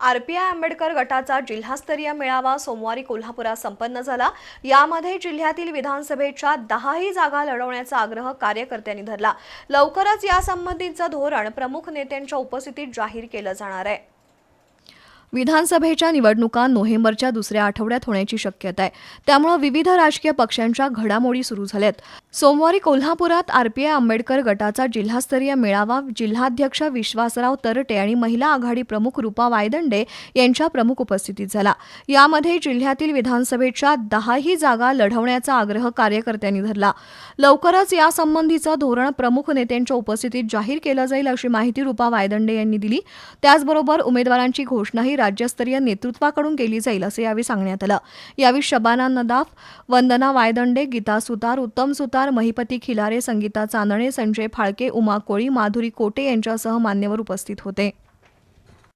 RPI Ambedkar गटाचा जिल्हास्तरीय मेळावा सोमवारी कोल्हापुरात संपन्न झाला. यामध्ये जिल्ह्यातील विधानसभेच्या दहाही जागा लढवण्याचा आग्रह कार्यकर्त्यांनी धरला. लवकरच यासंबंधीचं धोरण प्रमुख नेत्यांच्या उपस्थितीत जाहीर केलं जाणार आहे. विधानसभेच्या निवडणुका नोव्हेंबरच्या दुसऱ्या आठवड्यात होण्याची शक्यता आहे. त्यामुळे विविध राजकीय पक्षांच्या घडामोडी सुरू झाल्यात. सोमवारी कोल्हापुरात आरपीआय आंबेडकर गटाचा जिल्हास्तरीय मेळावा जिल्हाध्यक्ष विश्वासराव तरटे आणि महिला आघाडी प्रमुख रुपा वायदंडे यांच्या प्रमुख उपस्थितीत झाला. यामध्ये जिल्ह्यातील विधानसभेच्या दहाही जागा लढवण्याचा आग्रह कार्यकर्त्यांनी धरला. लवकरच यासंबंधीचं धोरण प्रमुख नेत्यांच्या उपस्थितीत जाहीर केलं जाईल अशी माहिती रुपा वायदंडे यांनी दिली. त्याचबरोबर उमेदवारांची घोषणाही राज्यस्तरीय नेतृत्वाकडून केली जाईल असं यावेळी सांगण्यात आलं. यावेळी शबाना नदाफ वंदना वायदंडे गीता सुतार उत्तम सुतार महिपती खिलारे संगीता चांदणे संजय फाळके उमा कोळी माधुरी कोटे यांच्यासह मान्यवर उपस्थित होते.